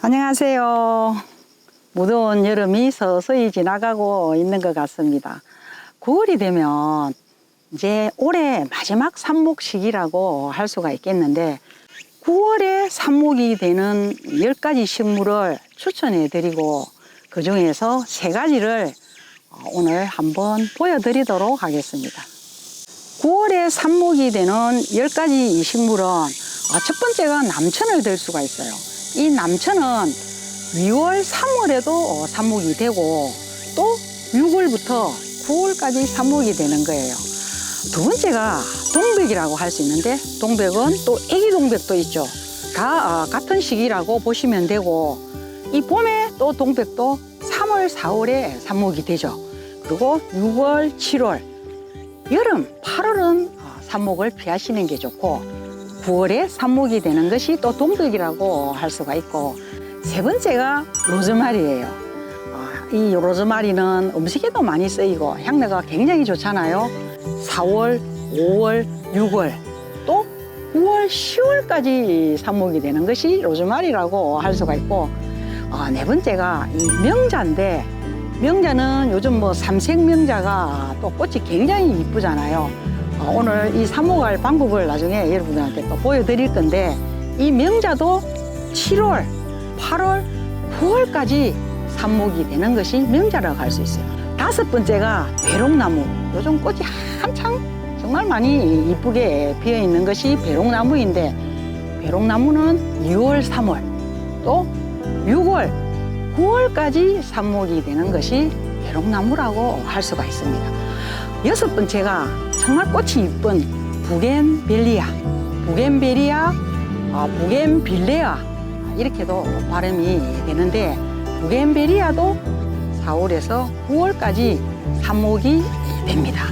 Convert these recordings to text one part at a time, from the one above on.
안녕하세요. 무더운 여름이 서서히 지나가고 있는 것 같습니다. 9월이 되면 이제 올해 마지막 삽목 시기라고 할 수가 있겠는데 9월에 삽목이 되는 10가지 식물을 추천해 드리고 그 중에서 세 가지를 오늘 한번 보여드리도록 하겠습니다. 9월에 삽목이 되는 10가지 이 식물은 아, 첫 번째가 남천을 들 수가 있어요. 이 남천은 2월, 3월에도 삽목이 되고 또 6월부터 9월까지 삽목이 되는 거예요. 두 번째가 동백이라고 할 수 있는데 동백은 또 애기 동백도 있죠. 다 어, 같은 시기라고 보시면 되고 이 봄에 또 동백도 3월, 4월에 삽목이 되죠. 그리고 6월, 7월, 여름 8월은 삽목을 피하시는 게 좋고 9월에 삽목이 되는 것이 또 동백이라고 할 수가 있고 세 번째가 로즈마리예요. 아, 이 로즈마리는 음식에도 많이 쓰이고 향내가 굉장히 좋잖아요. 4월, 5월, 6월 또 9월, 10월까지 삽목이 되는 것이 로즈마리라고 할 수가 있고 아, 네 번째가 이 명자인데 명자는 요즘 뭐 삼색 명자가 또 꽃이 굉장히 이쁘잖아요. 어, 오늘 이 삽목할 방법을 나중에 여러분들한테 또 보여드릴 건데 이 명자도 7월, 8월, 9월까지 삽목이 되는 것이 명자라고 할 수 있어요. 다섯 번째가 배롱나무. 요즘 꽃이 한창 정말 많이 이쁘게 피어 있는 것이 배롱나무인데 배롱나무는 2월, 3월 또 6월, 9월까지 삽목이 되는 것이 배롱나무라고 할 수가 있습니다. 여섯 번째가 정말 꽃이 이쁜 부겐벨리아, 부겐벨리아, 어, 부겐빌레아 이렇게도 발음이 되는데 부겐벨리아도 4월에서 9월까지 삽목이 됩니다.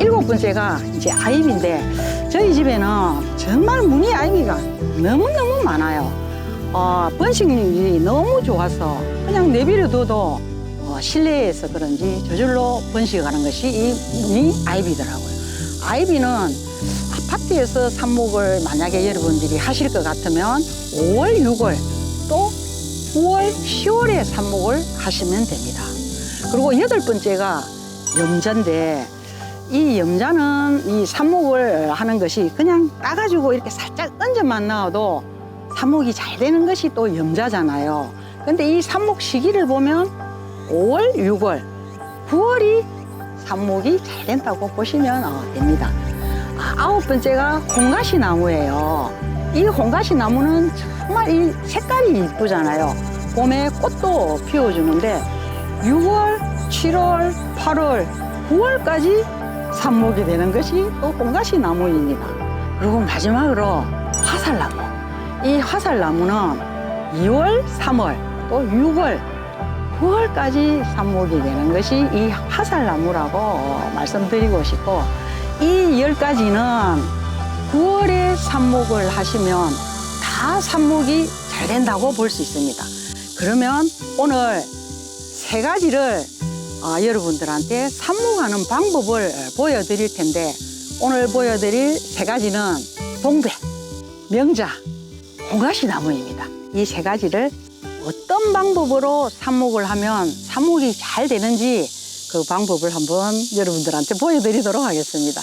일곱 번째가 이제 아이비인데 저희 집에는 정말 무늬 아이비가 너무너무 많아요. 어, 번식률이 너무 좋아서 그냥 내버려둬도 어, 실내에서 그런지 저절로 번식하는 것이 이 무늬 아이비더라고요. 아이비는 아파트에서 삽목을 만약에 여러분들이 하실 것 같으면 5월, 6월 또 9월, 10월에 삽목을 하시면 됩니다. 그리고 여덟 번째가 염자인데 이 염자는 이 삽목을 하는 것이 그냥 따가지고 이렇게 살짝 얹어만 놔도 삽목이 잘 되는 것이 또 염자잖아요. 근데 이 삽목 시기를 보면 5월, 6월, 9월이 삽목이 잘 된다고 보시면 어, 됩니다. 아, 아홉 번째가 홍가시 나무예요. 이 홍가시 나무는 정말 이 색깔이 이쁘잖아요. 봄에 꽃도 피워주는데 6월, 7월, 8월, 9월까지 삽목이 되는 것이 또 홍가시 나무입니다. 그리고 마지막으로 화살나무. 이 화살나무는 2월, 3월, 또 6월, 9월까지 삽목이 되는 것이 이 화살나무라고 말씀드리고 싶고 이열 가지는 9월에 삽목을 하시면 다 삽목이 잘 된다고 볼 수 있습니다. 그러면 오늘 세 가지를 어, 여러분들한테 삽목하는 방법을 보여드릴 텐데 오늘 보여드릴 세 가지는 동백, 명자, 홍가시 나무입니다. 이 세 가지를 어떤 방법으로 삽목을 하면 삽목이 잘 되는지 그 방법을 한번 여러분들한테 보여드리도록 하겠습니다.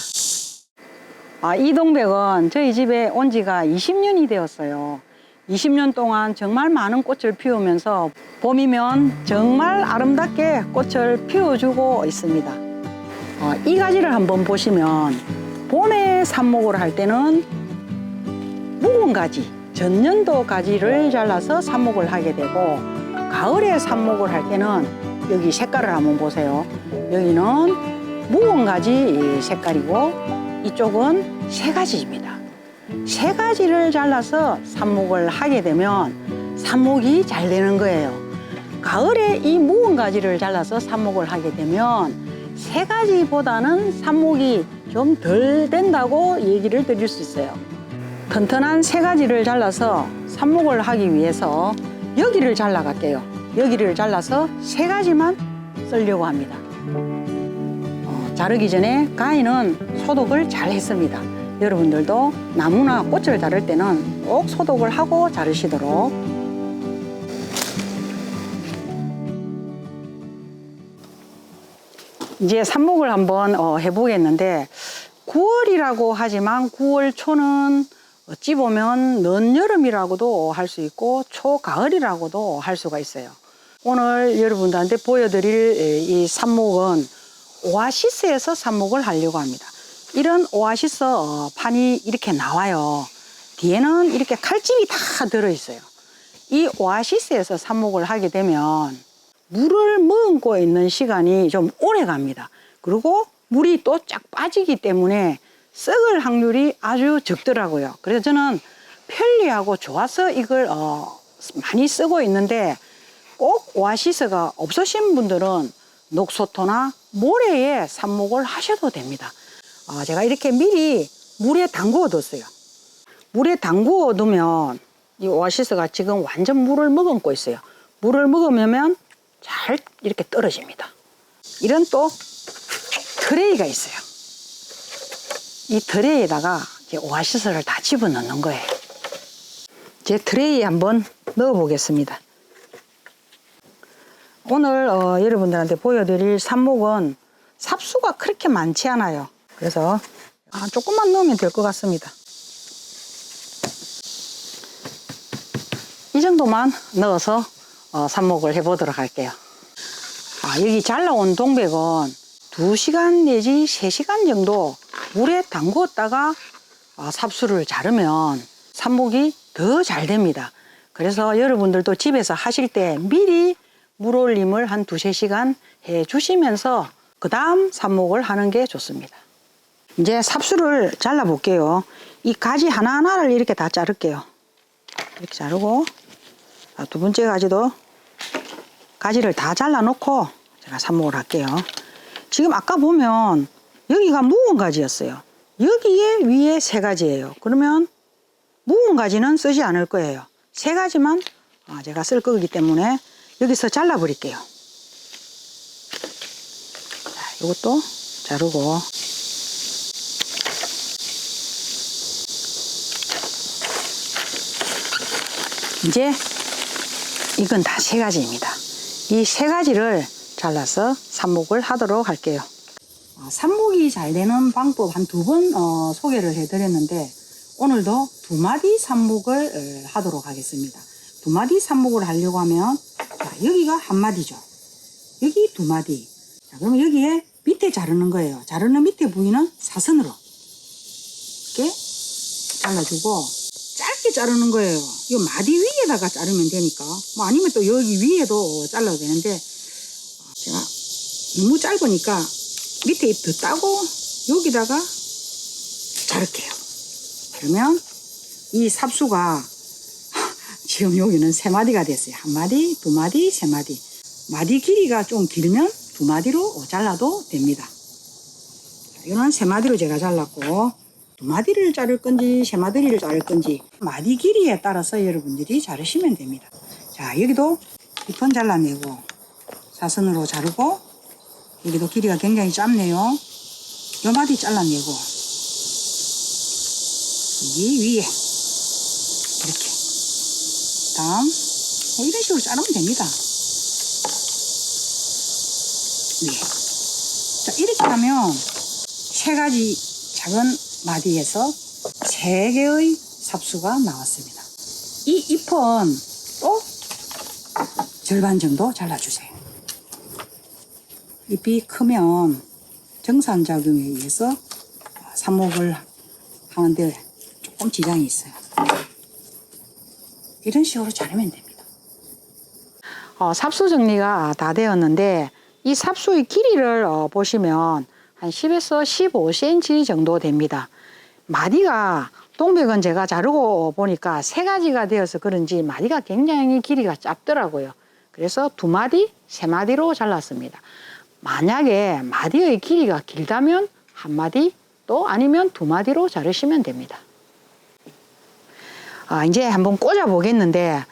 아, 이 동백은 저희 집에 온 지가 20년이 되었어요. 20년 동안 정말 많은 꽃을 피우면서 봄이면 정말 아름답게 꽃을 피워주고 있습니다. 어, 이 가지를 한번 보시면 봄에 삽목을 할 때는 묵은 가지, 전년도 가지를 잘라서 삽목을 하게 되고 가을에 삽목을 할 때는 여기 색깔을 한번 보세요. 여기는 묵은 가지 색깔이고 이쪽은 세 가지입니다. 세 가지를 잘라서 삽목을 하게 되면 삽목이 잘 되는 거예요. 가을에 이 묵은 가지를 잘라서 삽목을 하게 되면 세 가지보다는 삽목이 좀 덜 된다고 얘기를 드릴 수 있어요. 튼튼한 세 가지를 잘라서 삽목을 하기 위해서 여기를 잘라갈게요. 여기를 잘라서 세 가지만 쓰려고 합니다. 어, 자르기 전에 가인은 소독을 잘 했습니다. 여러분들도 나무나 꽃을 자를 때는 꼭 소독을 하고 자르시도록 이제 삽목을 한번 어, 해보겠는데 9월이라고 하지만 9월 초는 어찌 보면 늦여름이라고도 할 수 있고 초가을이라고도 할 수가 있어요. 오늘 여러분들한테 보여드릴 에, 이 삽목은 오아시스에서 삽목을 하려고 합니다. 이런 오아시스 어, 판이 이렇게 나와요. 뒤에는 이렇게 칼집이 다 들어있어요. 이 오아시스에서 삽목을 하게 되면 물을 머금고 있는 시간이 좀 오래 갑니다. 그리고 물이 또 쫙 빠지기 때문에 썩을 확률이 아주 적더라고요. 그래서 저는 편리하고 좋아서 이걸 어, 많이 쓰고 있는데 꼭 오아시스가 없으신 분들은 녹소토나 모래에 삽목을 하셔도 됩니다. 어, 제가 이렇게 미리 물에 담그어 뒀어요. 물에 담그어 두면 이 오아시스가 지금 완전 물을 머금고 있어요. 물을 머금으면 잘 이렇게 떨어집니다. 이런 또 트레이가 있어요. 이 트레이에다가 이제 오아시스를 다 집어넣는 거예요. 제 트레이에 한번 넣어 보겠습니다. 오늘 어, 여러분들한테 보여드릴 삽목은 삽수가 그렇게 많지 않아요. 그래서 아, 조금만 넣으면 될 것 같습니다. 이 정도만 넣어서 어, 삽목을 해보도록 할게요. 아, 여기 잘 나온 동백은 2시간 내지 3시간 정도 물에 담궜다가 아, 삽수를 자르면 삽목이 더 잘 됩니다. 그래서 여러분들도 집에서 하실 때 미리 물 올림을 한 두세 시간 해 주시면서 그 다음 삽목을 하는 게 좋습니다. 이제 삽수를 잘라 볼게요. 이 가지 하나하나를 이렇게 다 자를게요. 이렇게 자르고 아, 두 번째 가지도 가지를 다 잘라 놓고 제가 삽목을 할게요. 지금 아까 보면 여기가 묵은 가지였어요. 여기에 위에 세 가지예요. 그러면 묵은 가지는 쓰지 않을 거예요. 세 가지만 아, 제가 쓸 거기 때문에 여기서 잘라 버릴게요. 자, 이것도 자르고 이제 이건 다 세 가지입니다. 이 세 가지를 잘라서 삽목을 하도록 할게요. 어, 삽목이 잘 되는 방법 한 두 번 어, 소개를 해드렸는데 오늘도 두 마디 삽목을 어, 하도록 하겠습니다. 두 마디 삽목을 하려고 하면 자, 여기가 한 마디죠. 여기 두 마디. 자, 그러면 여기에 밑에 자르는 거예요. 자르는 밑에 부위는 사선으로 이렇게 잘라주고 짧게 자르는 거예요. 이 마디 위에다가 자르면 되니까 뭐 아니면 또 여기 위에도 잘라도 되는데 어, 제가 너무 짧으니까 밑에 잎더 따고 여기다가 자를게요. 그러면 이 삽수가 지금 여기는 세 마디가 됐어요. 한 마디, 두 마디, 세 마디. 마디 길이가 좀 길면 두 마디로 잘라도 됩니다. 자, 이거는 세 마디로 제가 잘랐고 두 마디를 자를 건지 세 마디를 자를 건지 마디 길이에 따라서 여러분들이 자르시면 됩니다. 자 여기도 잎은 잘라내고 사선으로 자르고 여기도 길이가 굉장히 짧네요. 요 마디 잘라내고 여기 위에 이렇게 다음 뭐 이런 식으로 자르면 됩니다. 위에 자 이렇게 하면 세 가지 작은 마디에서 세 개의 삽수가 나왔습니다. 이 잎은 또 절반 정도 잘라주세요. 잎이 크면 정산작용에 의해서 삽목을 하는데 조금 지장이 있어요. 이런 식으로 자르면 됩니다. 어, 삽수 정리가 다 되었는데 이 삽수의 길이를 어, 보시면 한 10에서 15cm 정도 됩니다. 마디가 동백은 제가 자르고 보니까 세 가지가 되어서 그런지 마디가 굉장히 길이가 짧더라고요. 그래서 두 마디, 세 마디로 잘랐습니다. 만약에 마디의 길이가 길다면 한 마디 또 아니면 두 마디로 자르시면 됩니다. 아, 이제 한번 꽂아 보겠는데,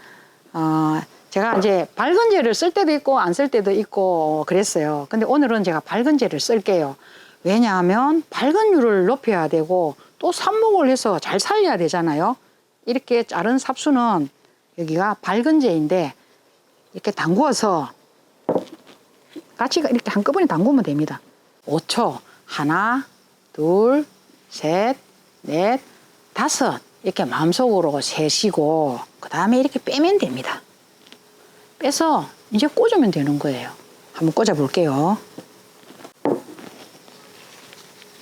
어, 제가 이제 밝은 재를 쓸 때도 있고 안 쓸 때도 있고 그랬어요. 근데 오늘은 제가 밝은 재를 쓸게요. 왜냐하면 밝은 율을 높여야 되고 또 삽목을 해서 잘 살려야 되잖아요. 이렇게 자른 삽수는 여기가 밝은 재인데 이렇게 담구어서 같이 이렇게 한꺼번에 담그면 됩니다. 5초. 하나, 둘, 셋, 넷, 다섯. 이렇게 마음속으로 세시고, 그 다음에 이렇게 빼면 됩니다. 빼서 이제 꽂으면 되는 거예요. 한번 꽂아 볼게요.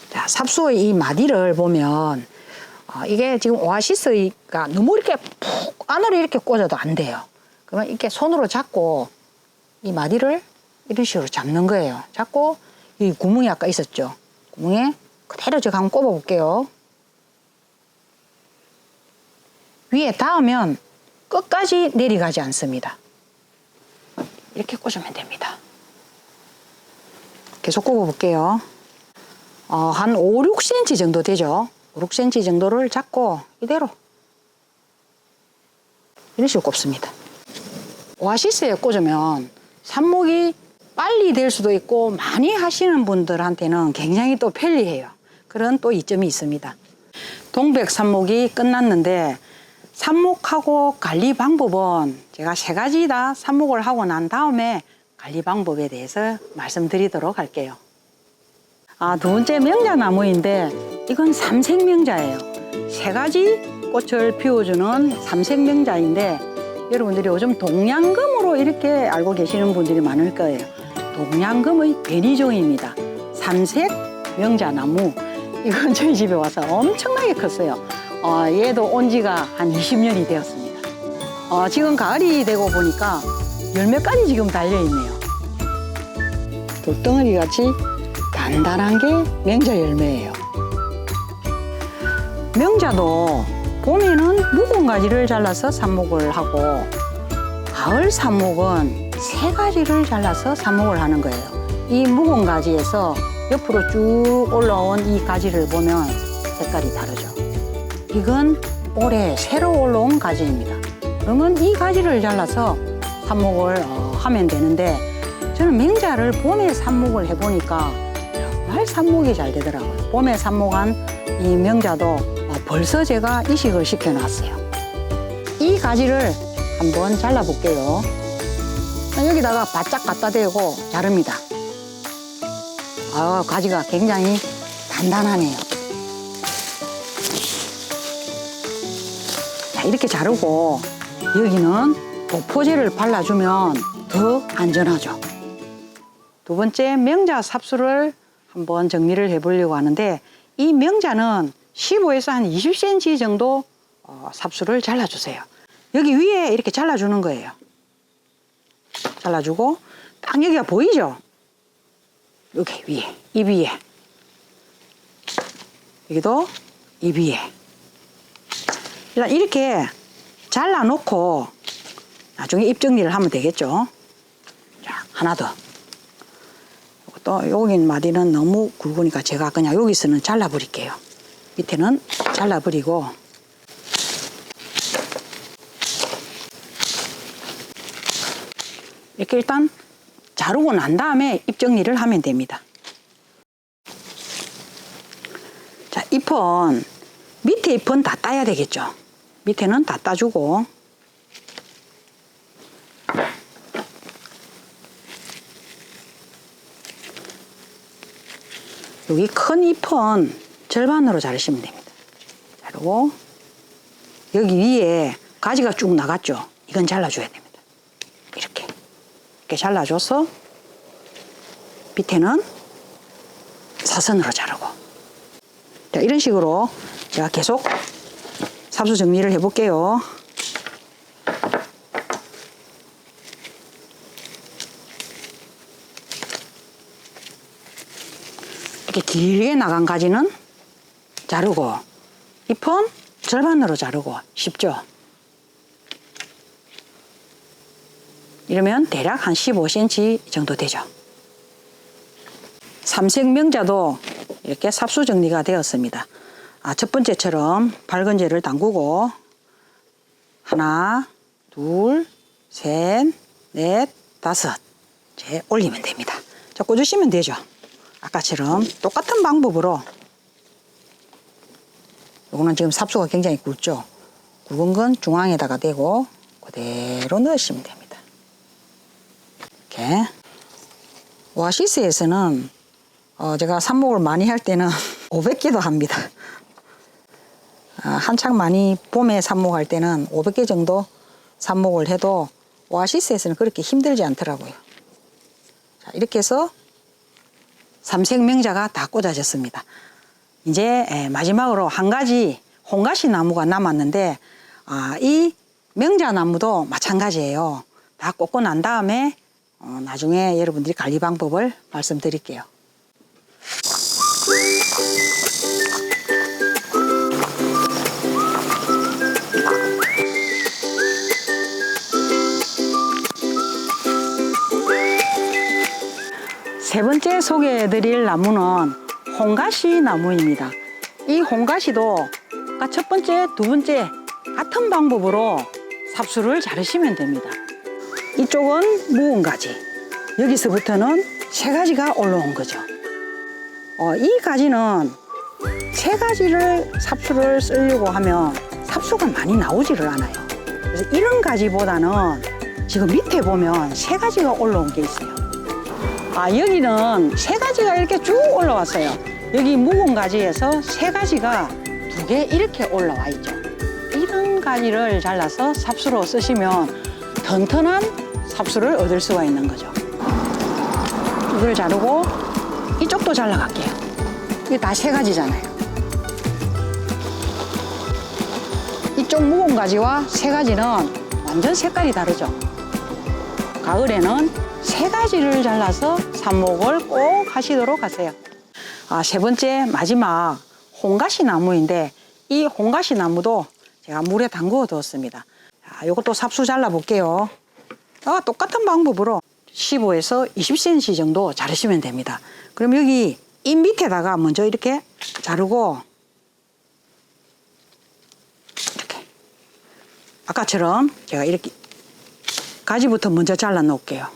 자, 삽수의 이 마디를 보면, 어, 이게 지금 오아시스가 너무 이렇게 푹 안으로 이렇게 꽂아도 안 돼요. 그러면 이렇게 손으로 잡고 이 마디를 이런 식으로 잡는 거예요. 잡고 이 구멍이 아까 있었죠. 구멍에 그대로 제가 한번 꼽아 볼게요. 위에 닿으면 끝까지 내려가지 않습니다. 이렇게 꽂으면 됩니다. 계속 꼽아 볼게요. 어, 한 5, 6cm 정도 되죠. 5, 6cm 정도를 잡고 이대로 이런 식으로 꼽습니다. 오아시스에 꽂으면 삽목이 빨리 될 수도 있고 많이 하시는 분들한테는 굉장히 또 편리해요. 그런 또 이점이 있습니다. 동백 삽목이 끝났는데 삽목하고 관리 방법은 제가 세 가지 다 삽목을 하고 난 다음에 관리 방법에 대해서 말씀드리도록 할게요. 아, 두 번째 명자나무인데 이건 삼색명자예요. 세 가지 꽃을 피워주는 삼색명자인데 여러분들이 요즘 동양금으로 이렇게 알고 계시는 분들이 많을 거예요. 동양금의 변이종입니다. 삼색 명자나무. 이건 저희 집에 와서 엄청나게 컸어요. 어, 얘도 온 지가 한 20년이 되었습니다. 어, 지금 가을이 되고 보니까 열매까지 지금 달려있네요. 돌덩어리 같이 단단한 게 명자 열매예요. 명자도 봄에는 묵은 가지를 잘라서 삽목을 하고 가을 삽목은 세 가지를 잘라서 삽목을 하는 거예요. 이 묵은 가지에서 옆으로 쭉 올라온 이 가지를 보면 색깔이 다르죠. 이건 올해 새로 올라온 가지입니다. 그러면 이 가지를 잘라서 삽목을 어, 하면 되는데 저는 맹자를 봄에 삽목을 해보니까 정말 삽목이 잘 되더라고요. 봄에 삽목한 이 명자도 어, 벌써 제가 이식을 시켜놨어요. 이 가지를 한번 잘라볼게요. 여기다가 바짝 갖다 대고 자릅니다. 아, 가지가 굉장히 단단하네요. 자, 이렇게 자르고 여기는 독포제를 발라주면 더 안전하죠. 두 번째 명자 삽수를 한번 정리를 해보려고 하는데 이 명자는 15에서 한 20cm 정도 어, 삽수를 잘라주세요. 여기 위에 이렇게 잘라주는 거예요. 잘라주고 딱 여기가 보이죠? 여기 위에 이 위에 여기도 이 위에 일단 이렇게 잘라놓고 나중에 입 정리를 하면 되겠죠. 자 하나 더. 또 여기 마디는 너무 굵으니까 제가 그냥 여기서는 잘라버릴게요. 밑에는 잘라버리고 이렇게 일단 자르고 난 다음에 입 정리를 하면 됩니다. 자, 잎은 밑에 잎은 다 따야 되겠죠. 밑에는 다 따주고 여기 큰 잎은 절반으로 자르시면 됩니다. 자르고 여기 위에 가지가 쭉 나갔죠. 이건 잘라줘야. 이렇게 이렇게 잘라줘서 밑에는 사선으로 자르고 자, 이런 식으로 제가 계속 삽수 정리를 해볼게요. 이렇게 길게 나간 가지는 자르고 잎은 절반으로 자르고 쉽죠? 이러면 대략 한 15cm 정도 되죠. 삼색 명자도 이렇게 삽수 정리가 되었습니다. 아, 첫 번째처럼 밝은 재를 담그고 하나, 둘, 셋, 넷, 다섯 재 올리면 됩니다. 자, 꽂으시면 되죠. 아까처럼 똑같은 방법으로 요거는 지금 삽수가 굉장히 굵죠. 굵은 건 중앙에다가 대고 그대로 넣으시면 됩니다. 이렇게 오아시스에서는 어, 제가 삽목을 많이 할 때는 500개도 합니다. 아, 한창 많이 봄에 삽목할 때는 500개 정도 삽목을 해도 오아시스에서는 그렇게 힘들지 않더라고요. 자, 이렇게 해서 삼색 명자가 다 꽂아졌습니다. 이제 에, 마지막으로 한 가지 홍가시 나무가 남았는데 아, 이 명자 나무도 마찬가지예요. 다 꽂고 난 다음에 어, 나중에 여러분들이 관리 방법을 말씀드릴게요. 세 번째 소개해드릴 나무는 홍가시 나무입니다. 이 홍가시도 첫 번째, 두 번째 같은 방법으로 삽수를 자르시면 됩니다. 이쪽은 묵은 가지, 여기서부터는 세 가지가 올라온 거죠. 어, 이 가지는 세 가지를 삽수를 쓰려고 하면 삽수가 많이 나오지를 않아요. 그래서 이런 가지보다는 지금 밑에 보면 세 가지가 올라온 게 있어요. 아, 여기는 세 가지가 이렇게 쭉 올라왔어요. 여기 묵은 가지에서 세 가지가 두 개 이렇게 올라와 있죠. 이런 가지를 잘라서 삽수로 쓰시면 튼튼한 삽수를 얻을 수가 있는 거죠. 이걸 자르고 이쪽도 잘라갈게요. 이게 다 세 가지잖아요. 이쪽 묵은 가지와 세 가지는 완전 색깔이 다르죠. 가을에는 세 가지를 잘라서 삽목을 꼭 하시도록 하세요. 아, 세 번째 마지막 홍가시 나무인데 이 홍가시 나무도 제가 물에 담그어 두었습니다. 자, 이것도 삽수 잘라 볼게요. 아, 똑같은 방법으로 15에서 20cm 정도 자르시면 됩니다. 그럼 여기 이 밑에다가 먼저 이렇게 자르고 이렇게 아까처럼 제가 이렇게 가지부터 먼저 잘라 놓을게요.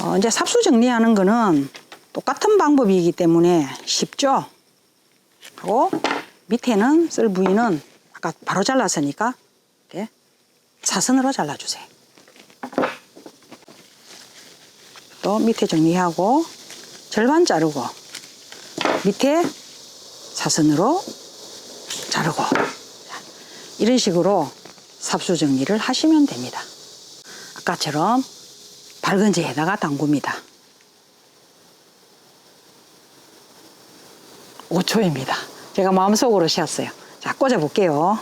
어, 이제 삽수 정리하는 거는 똑같은 방법이기 때문에 쉽죠. 하고 밑에는 쓸 부위는 아까 바로 잘랐으니까 이렇게 사선으로 잘라주세요. 또 밑에 정리하고 절반 자르고 밑에 사선으로 자르고 자, 이런 식으로 삽수 정리를 하시면 됩니다. 아까처럼 밝은 재에다가 담굽니다. 5초입니다. 제가 마음속으로 쉬었어요. 자, 꽂아 볼게요.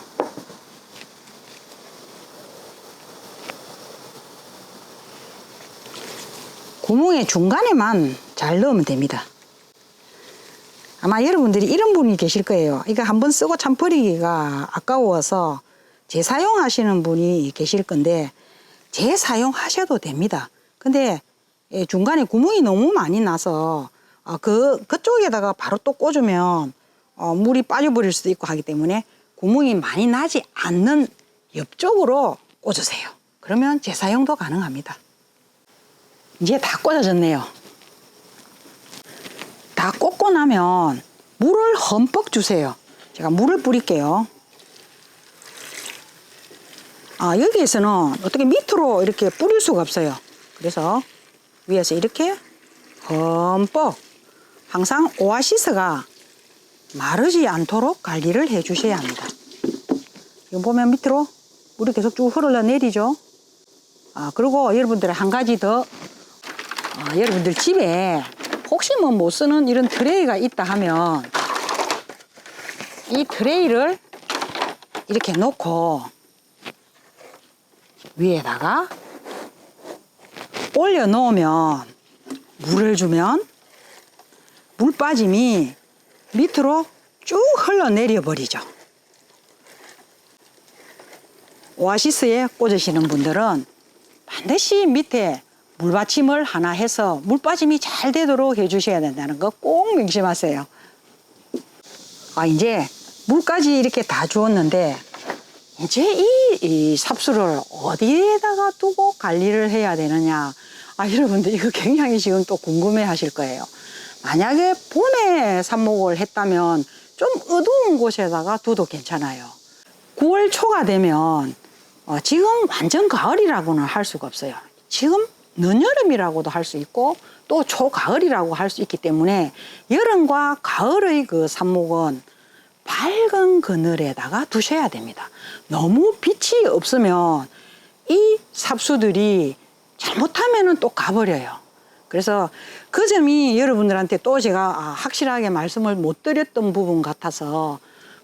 구멍의 중간에만 잘 넣으면 됩니다. 아마 여러분들이 이런 분이 계실 거예요. 이거 한번 쓰고 참 버리기가 아까워서 재사용하시는 분이 계실 건데 재사용하셔도 됩니다. 근데 예, 중간에 구멍이 너무 많이 나서 어, 그 그쪽에다가 바로 또 꽂으면 어, 물이 빠져버릴 수도 있고 하기 때문에 구멍이 많이 나지 않는 옆쪽으로 꽂으세요. 그러면 재사용도 가능합니다. 이제 다 꽂아졌네요. 다 꽂고 나면 물을 흠뻑 주세요. 제가 물을 뿌릴게요. 아, 여기에서는 어떻게 밑으로 이렇게 뿌릴 수가 없어요. 그래서 위에서 이렇게 흠뻑 항상 오아시스가 마르지 않도록 관리를 해 주셔야 합니다. 이거 보면 밑으로 물이 계속 쭉 흘러내리죠. 아, 그리고 여러분들 한 가지 더 아, 여러분들 집에 혹시 뭐 못 쓰는 이런 트레이가 있다 하면 이 트레이를 이렇게 놓고 위에다가 올려 놓으면 물을 주면 물 빠짐이 밑으로 쭉 흘러내려 버리죠. 오아시스에 꽂으시는 분들은 반드시 밑에 물받침을 하나 해서 물 빠짐이 잘 되도록 해주셔야 된다는 거 꼭 명심하세요. 아, 이제 물까지 이렇게 다 주었는데, 이제 이, 이 삽수를 어디에다가 두고 관리를 해야 되느냐. 아, 여러분들 이거 굉장히 지금 또 궁금해 하실 거예요. 만약에 봄에 삽목을 했다면 좀 어두운 곳에다가 둬도 괜찮아요. 9월 초가 되면 어, 지금 완전 가을이라고는 할 수가 없어요. 지금 늦여름이라고도 할 수 있고 또 초가을이라고 할 수 있기 때문에 여름과 가을의 그 삽목은 밝은 그늘에다가 두셔야 됩니다. 너무 빛이 없으면 이 삽수들이 잘못하면은 또 가버려요. 그래서 그 점이 여러분들한테 또 제가 아, 확실하게 말씀을 못 드렸던 부분 같아서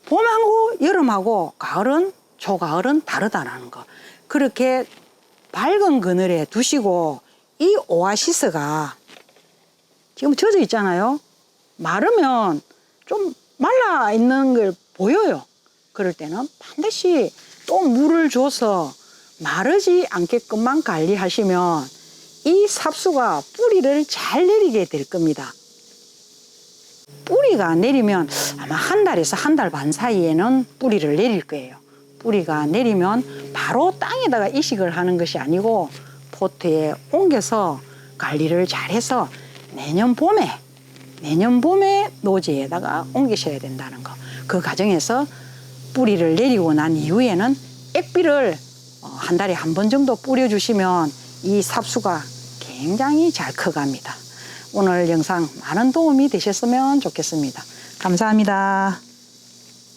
봄하고 여름하고 가을은 초가을은 다르다라는 거. 그렇게 밝은 그늘에 두시고 이 오아시스가 지금 젖어 있잖아요. 마르면 좀 말라 있는 걸 보여요. 그럴 때는 반드시 또 물을 줘서 마르지 않게끔만 관리하시면 이 삽수가 뿌리를 잘 내리게 될 겁니다. 뿌리가 내리면 아마 한 달에서 한 달 반 사이에는 뿌리를 내릴 거예요. 뿌리가 내리면 바로 땅에다가 이식을 하는 것이 아니고 포트에 옮겨서 관리를 잘해서 내년 봄에 내년 봄에 노지에다가 옮기셔야 된다는 거. 그 과정에서 뿌리를 내리고 난 이후에는 액비를 어, 한 달에 한 번 정도 뿌려주시면 이 삽수가 굉장히 잘 커갑니다. 오늘 영상 많은 도움이 되셨으면 좋겠습니다. 감사합니다.